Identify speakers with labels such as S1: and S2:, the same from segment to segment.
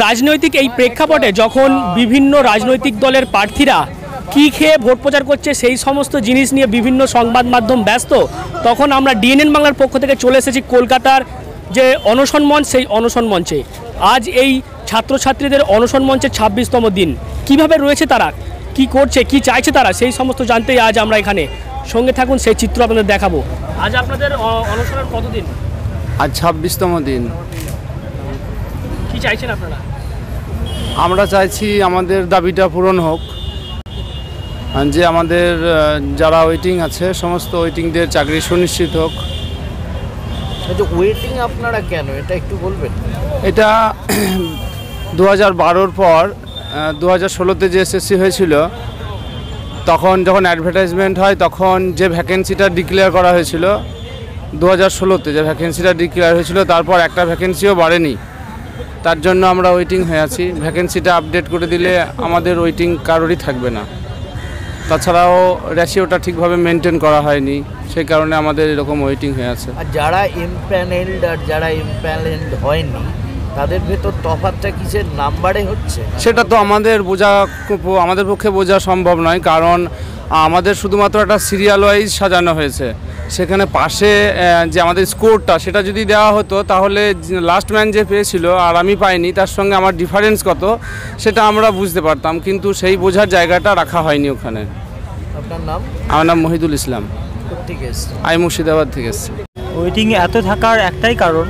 S1: রাজনৈতিক এই প্রেক্ষাপটে যখন বিভিন্ন রাজনৈতিক দলের প্রার্থীরা কি খেয়ে ভোট প্রচার করছে সেই সমস্ত জিনিস নিয়ে বিভিন্ন সংবাদ মাধ্যম ব্যস্ত, তখন আমরা ডিএনএন বাংলার পক্ষ থেকে চলে এসেছি কলকাতার যে অনশন মঞ্চ, সেই অনশন মঞ্চে। আজ এই ছাত্রছাত্রীদের অনশন মঞ্চের ছাব্বিশতম দিন। কীভাবে রয়েছে তারা? কি করছে? কি চাইছে তারা? সেই সমস্ত জানতেই আজ আমরা এখানে। সঙ্গে থাকুন, সেই চিত্র আপনাদের দেখাবো। আজ আপনাদের অনশনের কতদিন?
S2: আজ ছাব্বিশতম দিন।
S1: কি চাইছেন আপনারা?
S2: আমরা চাইছি আমাদের দাবিটা পূরণ হোক। যে আমাদের যারা ওয়েটিং আছে সমস্ত ওয়েটিংদের চাকরি সুনিশ্চিত হোক।
S3: আচ্ছা ওয়েটিং আপনারা কেন? এটা একটু বলবেন।
S2: এটা দু হাজার বারোর পর দু হাজার ষোলোতে যে এসএসসি হয়েছিল তখন যখন অ্যাডভার্টাইজমেন্ট হয় তখন যে ভ্যাকেন্সিটা ডিক্লেয়ার করা হয়েছিল দু হাজার ষোলোতে যে ভ্যাকেন্সিটা ডিক্লেয়ার হয়েছিল তারপর একটা ভ্যাকেন্সিও বাড়েনি। তার জন্য আমরা ওয়েটিং হয়ে আছি। ভ্যাকেন্সিটা আপডেট করে দিলে আমাদের ওয়েটিং কারোরই থাকবে না। তাছাড়াও রেশিওটা ঠিকভাবে মেনটেন করা হয়নি। সেই কারণে আমাদের এরকম ওয়েটিং হয়ে আছে।
S3: আর যারা এমপ্যানেলড আর যারা এমপ্যানেলড হয়নি তাদের ভেতর তফাৎটা কিসের? নাম্বারে হচ্ছে?
S2: সেটা তো আমাদের বোঝা আমাদের পক্ষে বোঝা সম্ভব নয়। কারণ আমাদের শুধুমাত্র একটা সিরিয়াল ওয়াইজ সাজানো হয়েছে। সেখানে পাশে যে আমাদের স্কোরটা সেটা যদি দেওয়া হতো তাহলে লাস্ট ম্যান যে পেয়েছিল আর আমি পাইনি তার সঙ্গে আমার ডিফারেন্স কত সেটা আমরা বুঝতে পারতাম কিন্তু সেই বোঝার জায়গাটা রাখা হয়নি ওখানে।
S3: আপনার নাম?
S2: আমার নাম মহিদুল ইসলাম। আমি মুর্শিদাবাদ থেকে এসেছি।
S4: ওয়েটিং এত থাকার একটাই কারণ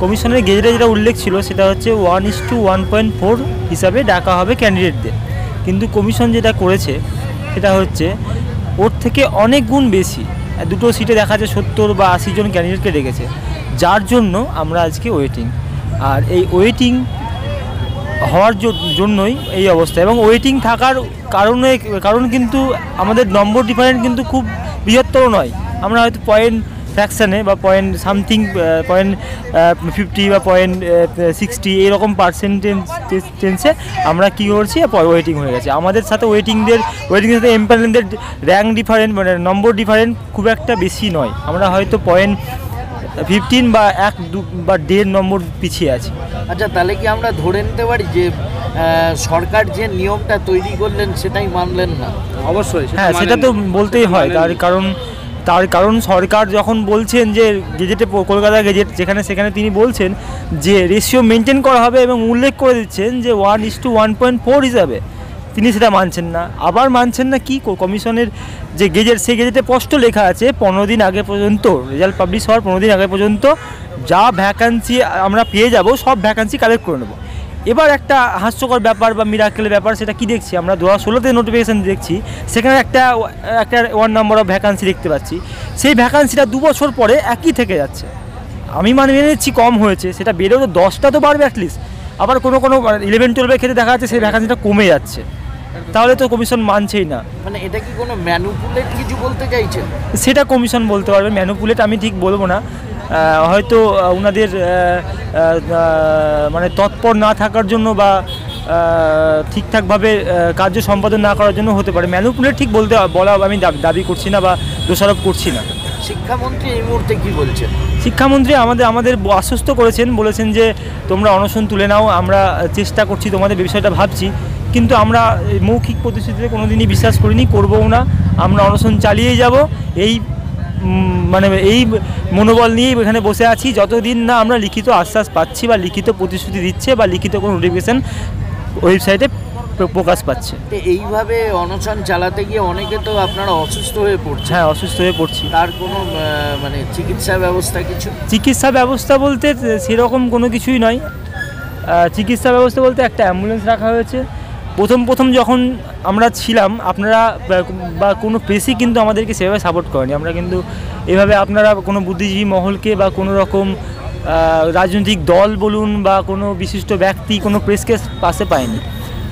S4: কমিশনের গেজেটে যেটা উল্লেখ ছিল সেটা হচ্ছে one is two one point four হিসাবে ডাকা হবে ক্যান্ডিডেটদের কিন্তু কমিশন যেটা করেছে সেটা হচ্ছে, ওর থেকে অনেক গুণ বেশি। দুটো সিটে দেখা যায় সত্তর বা আশি জন ক্যান্ডিডেটকে ডেকেছে। যার জন্য আমরা আজকে ওয়েটিং আর এই ওয়েটিং হওয়ার জন্যই এই অবস্থা। এবং ওয়েটিং থাকার কারণে কারণ কিন্তু আমাদের নম্বর ডিফারেন্ট কিন্তু খুব বৃহত্তর নয়। আমরা হয়তো পয়েন্ট ফ্র্যাকশানে বা পয়েন্ট সামথিং পয়েন্ট ফিফটি বা পয়েন্ট সিক্সটি এরকম পার্সেন্টেজ টেন্সে আমরা কী করছি? ওয়েটিং হয়ে গেছে। আমাদের সাথে ওয়েটিংদের ওয়েটিংয়ের সাথে এমপ্যানেলদের র্যাঙ্ক ডিফারেন্ট মানে নম্বর ডিফারেন্ট খুব একটা বেশি নয়। আমরা হয়তো পয়েন্ট ফিফটিন বা এক দু বা দেড় নম্বর পিছিয়ে আছি।
S3: আচ্ছা তাহলে কি আমরা ধরে নিতে পারি যে সরকার যে নিয়মটা তৈরি করলেন সেটাই মানলেন না?
S2: অবশ্যই
S4: হ্যাঁ সেটা তো বলতেই হয়। তার কারণ তার কারণ সরকার যখন বলছেন যে গেজেটে, কলকাতা গেজেট যেখানে সেখানে তিনি বলছেন যে রেশিও মেনটেন করা হবে এবং উল্লেখ করে দিচ্ছেন যে one is two one point four হিসাবে। তিনি সেটা মানছেন না। আবার মানছেন না কো- কমিশনের যে গেজেট, সেই গেজেটে স্পষ্ট লেখা আছে, পনেরো দিন আগে পর্যন্ত রেজাল্ট পাবলিশ হওয়ার পনেরো দিন আগে পর্যন্ত যা ভ্যাকান্সি আমরা পেয়ে যাব, সব ভ্যাকান্সি কালেক্ট করে নেব। এবার একটা হাস্যকর ব্যাপার বা মিরাকেলের ব্যাপার সেটা কি দেখছি আমরা? দু হাজার ষোলোতে নোটিফিকেশান দেখছি সেখানে একটা একটা ওয়ান নম্বর অফ ভ্যাকান্সি দেখতে পাচ্ছি। সেই ভ্যাকান্সিটা দু বছর পরে একই থেকে যাচ্ছে। আমি মানে মেনে নিচ্ছি কম হয়েছে সেটা বেড়েও তো দশটা তো বাড়বে অ্যাটলিস্ট আবার কোনো কোনো ইলেভেন টুয়েলভের ক্ষেত্রে দেখা যাচ্ছে সেই ভ্যাকান্সিটা কমে যাচ্ছে। তাহলে তো কমিশন মানছেই না।
S3: মানে এটা কি কোনো ম্যানুপুলেট কিছু বলতে চাইছেন?
S4: সেটা কমিশন বলতে পারবে। ম্যানুপুলেট আমি ঠিক বলব না। হয়তো ওনাদের মানে তৎপর না থাকার জন্য বা ঠিকঠাকভাবে কার্য সম্পাদন না করার জন্য হতে পারে। ম্যানুপুলেট ঠিক বলতে বলা আমি দাবি- করছি না বা দোষারোপ করছি না।
S3: শিক্ষামন্ত্রী এই মুহূর্তে কি বলছেন?
S4: শিক্ষামন্ত্রী আমাদের আমাদের আশ্বস্ত করেছেন বলেছেন যে তোমরা অনশন তুলে নাও আমরা চেষ্টা করছি তোমাদের বিষয়টা ভাবছি। কিন্তু আমরা মৌখিক প্রতিশ্রুতিতে কোনো দিনই বিশ্বাস করিনি করবও না। আমরা অনশন চালিয়ে যাব। এই মানে এই মনোবল নিয়েই এখানে বসে আছি। যতদিন না আমরা লিখিত আশ্বাস পাচ্ছি বা লিখিত প্রতিশ্রুতি দিচ্ছে বা লিখিত কোনো নোটিফিকেশান ওয়েবসাইটে প্র- প্রকাশ পাচ্ছে।
S3: তো এইভাবে অনশন চালাতে গিয়ে অনেকে তো আপনারা অসুস্থ হয়ে পড়ছে।
S4: হ্যাঁ অসুস্থ হয়ে পড়ছি।
S3: তার কোনো মানে চিকিৎসা ব্যবস্থা কিছু?
S4: চিকিৎসা ব্যবস্থা বলতে সেরকম কোনো কিছুই নয়। চিকিৎসা ব্যবস্থা বলতে একটা অ্যাম্বুলেন্স রাখা হয়েছে। প্রথম প্রথম যখন আমরা ছিলাম, আপনারা বা- কোনো প্রেসই কিন্তু আমাদেরকে সেভাবে সাপোর্ট করেনি। আমরা কিন্তু এভাবে আপনারা কোনো বুদ্ধিজীবী মহলকে বা কোনো রকম রাজনৈতিক দল বলুন বা কোনো বিশিষ্ট ব্যক্তি, কোনো প্রেসকে পাশে পায়নি।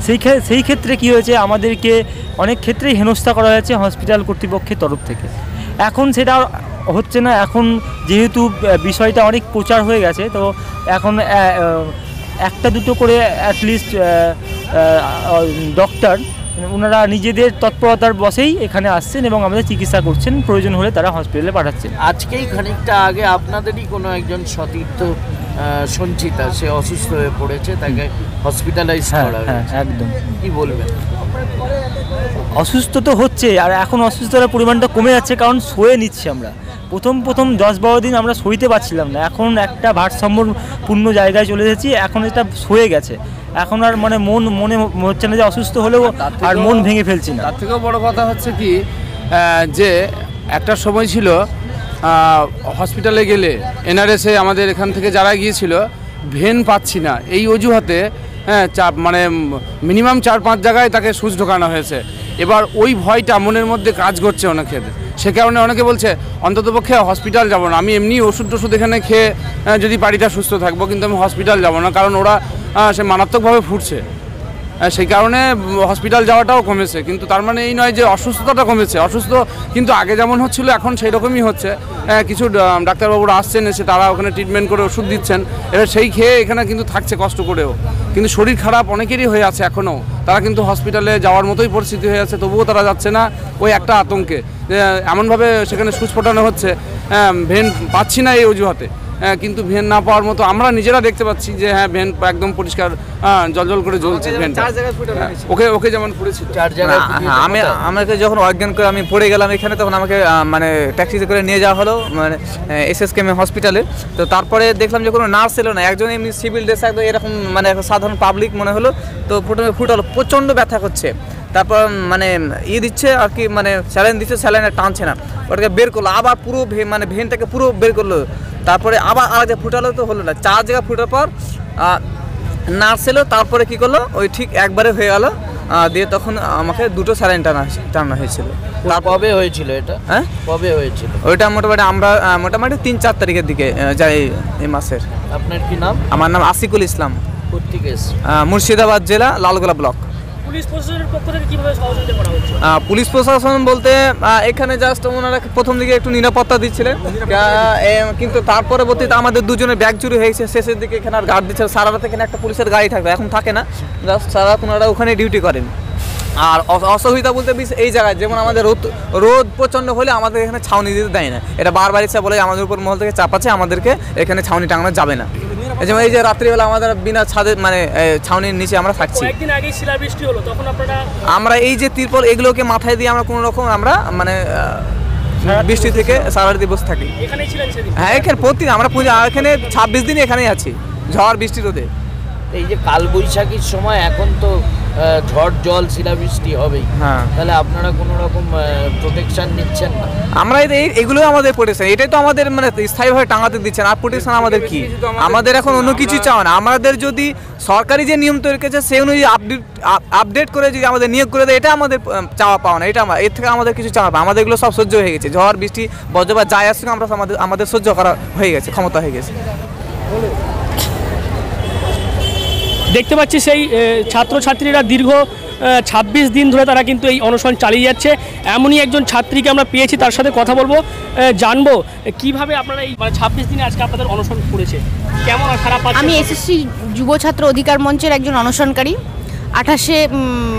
S4: সেই সেই ক্ষেত্রে কি হয়েছে, আমাদেরকে অনেক ক্ষেত্রেই হেনস্থা করা হয়েছে হসপিটাল কর্তৃপক্ষের তরফ থেকে। এখন সেটা হচ্ছে না, এখন যেহেতু বিষয়টা অনেক প্রচার হয়ে গেছে, তো এখন একটা দুটো করে অ্যাটলিস্ট ডক্টর ওনারা নিজেদের তৎপরতার বসেই এখানে আসছেন এবং আমাদের চিকিৎসা করছেন। প্রয়োজন হলে তারা হসপিটালে পাঠাচ্ছেন।
S3: আজকেই খানিকটা আগে আপনাদেরই কোনো একজন সতীর্থ সঞ্চিতা সে অসুস্থ হয়ে পড়েছে তাকে হসপিটালাইজ
S4: হ্যাঁ
S3: করা
S4: হ্যাঁ একদম।
S3: কি বলবেন?
S4: অসুস্থ তো হচ্ছে আর এখন অসুস্থতার পরিমাণটা কমে যাচ্ছে কারণ সয়ে নিচ্ছি আমরা। প্রথম প্রথম দশ বারো দিন আমরা সইতে পারছিলাম না। এখন একটা ভারসাম্যপূর্ণ জায়গায় চলে এসেছি এখন এটা সয়ে গেছে। এখন আর মানে মন মনে হচ্ছে না যে অসুস্থ হলেও আর মন ভেঙে ফেলছি না।
S2: তার থেকেও বড় কথা হচ্ছে কি যে একটা সময় ছিল হসপিটালে গেলে এনআরএসে আমাদের এখান থেকে যারা গিয়েছিল ভেন পাচ্ছি না। এই অজুহাতে হ্যাঁ চাপ মানে মিনিমাম চার পাঁচ জায়গায় তাকে সুচ ঢোকানো হয়েছে। এবার ওই ভয়টা মনের মধ্যে কাজ করছে অনেকের। সে কারণে অনেকে বলছে অন্ততপক্ষে হসপিটাল যাব না। আমি এমনি ওষুধ টষুধ এখানে খেয়ে যদি বাড়িটা সুস্থ থাকব, কিন্তু আমি হসপিটাল যাব না। কারণ ওরা সে মারাত্মকভাবে ফুটছে। সেই কারণে হসপিটাল যাওয়াটাও কমেছে। কিন্তু তার মানে এই নয় যে অসুস্থতাটা কমেছে। অসুস্থ কিন্তু আগে যেমন হচ্ছিল, এখন সেই রকমই হচ্ছে কিছু ডাক্তারবাবুরা আসছেন, এসে তারা ওখানে ট্রিটমেন্ট করে ওষুধ দিচ্ছেন। এবার সেই খেয়ে এখানে কিন্তু থাকছে কষ্ট করেও। কিন্তু শরীর খারাপ অনেকেরই হয়ে আছে এখনও। তারা কিন্তু হসপিটালে যাওয়ার মতোই পরিস্থিতি হয়ে আছে, তবুও তারা যাচ্ছে না ওই একটা আতঙ্কে। এমনভাবে সেখানে সুচ ফোটানো হচ্ছে ভেন পাচ্ছি না এই অজুহাতে। কিন্তু ভেন না পাওয়ার মতো আমরা নিজেরা দেখতে পাচ্ছি যে হ্যাঁ ভেন একদম পরিষ্কার জল জল করে জ্বলছে ভেনটা হ্যাঁ, ওকে ওকে যেমন পুড়েছিল।
S3: চার
S5: না,
S3: জায়গায়
S5: হ্যাঁ, আমি আমাকে যখন অজ্ঞান করে আমি পড়ে গেলাম এখানে তখন আমাকে মানে ট্যাক্সিতে করে নিয়ে যাওয়া হলো মানে এস এস কেম হসপিটালে তো তারপরে দেখলাম যে কোনো নার্স ছিল না। একজন এমনি সিভিল ড্রেস একদম এরকম মানে সাধারণ পাবলিক মনে হলো। তো প্রথমে ফুটালো প্রচণ্ড ব্যথা করছে। তারপর মানে ই দিচ্ছে আর কি মানে স্যালাইন দিচ্ছে স্যালাইনে টানছে না। ওটাকে বের করল। আবার পুরো ভে- মানে ভেনটাকে পুরো বের করল। তারপরে আবার আর যে ফুটালো তো হলো না। চার জায়গা ফুটার পর নার্স এলো তারপরে কি করল? ওই ঠিক একবারে হয়ে গেল দিয়ে তখন আমাকে দুটো স্যালাইন টানা টানা হয়েছিল।
S3: তার কবে হয়েছিল এটা?
S5: হ্যাঁ?
S3: কবে হয়েছিল?
S5: ওইটা মোটামুটি আমরা মোটামুটি তিন চার তারিখের দিকে যাই এই মাসের।
S3: আপনার কি নাম?
S5: আমার নাম আসিকুল ইসলাম। মুর্শিদাবাদ জেলা লালগোলা ব্লক।
S1: পুলিশ প্রশাসনের পক্ষ থেকে কীভাবে সহযোগিতা করা হচ্ছে?
S5: পুলিশ প্রশাসন বলতে এখানে জাস্ট ওনারা প্রথম দিকে একটু নিরাপত্তা দিচ্ছিলেন। কিন্তু তার পরবর্তীতে আমাদের দুজনের ব্যাগ চুরি হয়েছে শেষের দিকে এখানে আর গার্ড দিচ্ছে সারা রাত এখানে একটা পুলিশের গাড়ি থাকবে এখন থাকে না। জাস্ট সারা রাত ওনারা ওখানে ডিউটি করেন। আর অসুবিধা বলতে বিশ- এই জায়গায় যেমন আমাদের রোদ রোদ প্রচণ্ড হলে আমাদের এখানে ছাউনি দিতে দেয় না। এটা বারবার ইচ্ছা বলে আমাদের উপর মহল থেকে চাপাচ্ছে আমাদেরকে এখানে ছাউনি টাঙানো যাবে না। যেমন এই যে রাত্রিবেলা আমাদের বিনা ছাদে মানে ছাউনির নিচে আমরা থাকছি।
S1: একদিন আগে শিলাবৃষ্টি হলো তখন আপনারা
S5: আমরা এই যে তিরপল এগুলোকে মাথায় দিয়ে আমরা কোনো রকম আমরা মানে বৃষ্টি থেকে সারা দিবস থাকি।
S1: এখানেই ছিলেন সেদিন?
S5: হ্যাঁ এখানে প্রতিদিন আমরা পুজো এখানে ছাব্বিশ দিন এখানেই আছি ঝড় বৃষ্টি রোদে।
S3: এই যে কালবৈশাখীর সময় এখন তো ঝড় জল শিলাবৃষ্টি হবেই।
S5: হ্যাঁ।
S3: তাহলে আপনারা কোনো রকম প্রোটেকশন নিচ্ছেন না।
S5: আমরা এগুলো আমাদের প্রোটেকশন এটাই তো আমাদের মানে স্থায়ীভাবে টাঙাতে দিচ্ছেন। আর প্রোটেকশন আমাদের কি? আমাদের এখন অন্য কিছু চাও না। আমাদের যদি সরকারি যে নিয়ম তৈরি করেছে সেই অনুযায়ী আপডেট আপডেট করে যদি আমাদের নিয়োগ করে দেয় এটা আমাদের চাওয়া পাওয়া না। এটা আমার এর থেকে আমাদের কিছু চাওয়া পাওয়া আমাদের এগুলো সব সহ্য হয়ে গেছে। ঝড় বৃষ্টি বজ্রপাত যাই আসুক আমরা আমাদের আমাদের সহ্য করা হয়ে গেছে ক্ষমতা হয়ে গেছে।
S1: দেখতে পাচ্ছি সেই ছাত্রছাত্রীরা দীর্ঘ ছাব্বিশ দিন ধরে তারা কিন্তু এই অনশন চালিয়ে যাচ্ছে। এমনই একজন ছাত্রীকে আমরা পেয়েছি, তার সাথে কথা বলব। জানব কীভাবে আপনারা এই মানে ছাব্বিশ দিনে আজকে আপনাদের অনশন করেছে? কেমন খারাপ
S6: আমি এসএসসি যুব ছাত্র অধিকার মঞ্চের একজন অনশনকারী। আঠাশে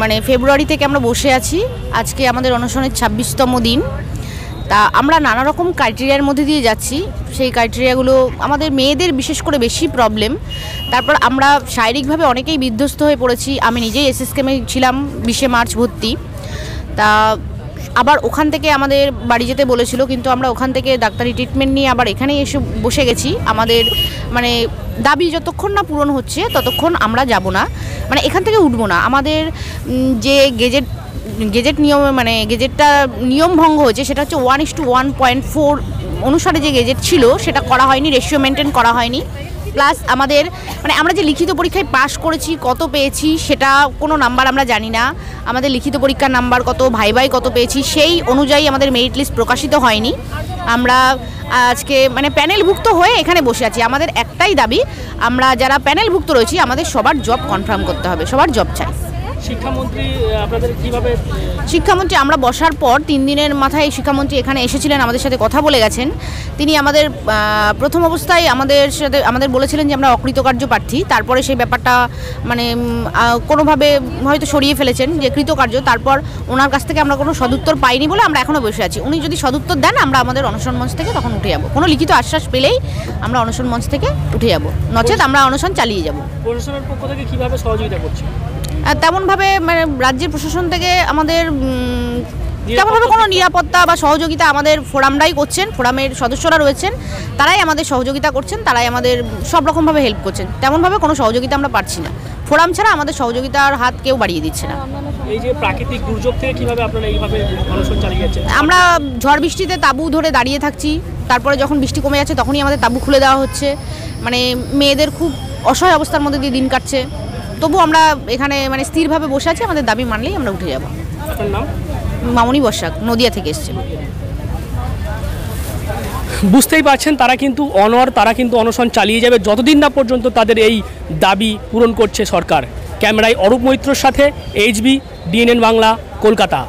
S6: মানে ফেব্রুয়ারি থেকে আমরা বসে আছি। আজকে আমাদের অনশনের ছাব্বিশতম দিন। তা আমরা নানা রকম ক্রাইটেরিয়ার মধ্যে দিয়ে যাচ্ছি। সেই ক্রাইটেরিয়াগুলো আমাদের মেয়েদের বিশেষ করে বেশি প্রবলেম তারপর আমরা শারীরিকভাবে অনেকেই বিধ্বস্ত হয়ে পড়েছি। আমি নিজেই এসএসকেমে ছিলাম, বিশে মার্চ ভর্তি। তা আবার ওখান থেকে আমাদের বাড়ি যেতে বলেছিল, কিন্তু আমরা ওখান থেকে ডাক্তারি ট্রিটমেন্ট নিয়ে আবার এখানেই এসে বসে গেছি। আমাদের মানে দাবি যতক্ষণ না পূরণ হচ্ছে, ততক্ষণ আমরা যাব না। মানে এখান থেকে উঠবো না। আমাদের যে গেজেট গেজেট নিয়ম মানে গেজেটটা নিয়ম ভঙ্গ হয়েছে, সেটা হচ্ছে one is two one point four অনুসারে যে গেজেট ছিল, সেটা করা হয়নি রেশিও মেনটেন করা হয়নি। প্লাস আমাদের মানে আমরা যে লিখিত পরীক্ষায় পাশ করেছি, কত পেয়েছি, সেটা কোনো নাম্বার আমরা জানি না। আমাদের লিখিত পরীক্ষার নাম্বার কত, ভাই ভাই কত পেয়েছি, সেই অনুযায়ী আমাদের মেরিট লিস্ট প্রকাশিত হয়নি। আমরা আজকে মানে প্যানেলভুক্ত হয়ে এখানে বসে আছি। আমাদের একটাই দাবি, আমরা যারা প্যানেলভুক্ত রয়েছি, আমাদের সবার জব কনফার্ম করতে হবে, সবার জব চাই।
S1: শিক্ষামন্ত্রী আপনাদের কীভাবে
S6: শিক্ষামন্ত্রী আমরা বসার পর তিন দিনের মাথায় শিক্ষামন্ত্রী এখানে এসেছিলেন আমাদের সাথে কথা বলে গেছেন। তিনি আমাদের প্রথম অবস্থায় আমাদের সাথে আমাদের বলেছিলেন যে আমরা অকৃতকার্য প্রার্থী। তারপরে সেই ব্যাপারটা মানে কোনোভাবে হয়তো সরিয়ে ফেলেছেন যে কৃতকার্য। তারপর ওনার কাছ থেকে আমরা কোনো সদুত্তর পাইনি বলে আমরা এখনও বসে আছি। উনি যদি সদুত্তর দেন আমরা আমাদের অনশন মঞ্চ থেকে তখন উঠে যাব। কোনো লিখিত আশ্বাস পেলেই আমরা অনশন মঞ্চ থেকে উঠে যাব। নচেত আমরা অনশন চালিয়ে যাব।
S1: প্রশাসনের পক্ষ থেকে কীভাবে সহযোগিতা করছে
S6: তেমনভাবে মানে রাজ্যের প্রশাসন থেকে আমাদের তেমনভাবে কোনো নিরাপত্তা বা সহযোগিতা আমাদের ফোরামরাই করছেন ফোরামের সদস্যরা রয়েছেন তারাই আমাদের সহযোগিতা করছেন তারাই আমাদের সব রকমভাবে হেল্প করছেন। তেমনভাবে কোনো সহযোগিতা আমরা পাচ্ছি না। ফোরাম ছাড়া আমাদের সহযোগিতার হাত কেউ বাড়িয়ে দিচ্ছে না।
S1: এই যে প্রাকৃতিক দুর্যোগ থেকে কীভাবে আপনারা এইভাবে অনশন চালিয়ে যাচ্ছেন?
S6: আমরা ঝড় বৃষ্টিতে তাঁবু ধরে দাঁড়িয়ে থাকছি তারপরে যখন বৃষ্টি কমে যাচ্ছে তখনই আমাদের তাঁবু খুলে দেওয়া হচ্ছে। মানে মেয়েদের খুব অসহায় অবস্থার মধ্যে দিয়ে দিন কাটছে। তবু আমরা এখানে মানে স্থিরভাবে বসে আছি আমাদের দাবি মানলেই আমরা উঠে যাব। মামনি বর্ষাক নদিয়া থেকে এসছে
S1: বুঝতেই পারছেন তারা কিন্তু অনর তারা কিন্তু অনশন চালিয়ে যাবে। যতদিন না পর্যন্ত তাদের এই দাবি পূরণ করছে সরকার। ক্যামেরায় অরূপ মৈত্রর সাথে এইচবি ডিএনএন বাংলা কলকাতা।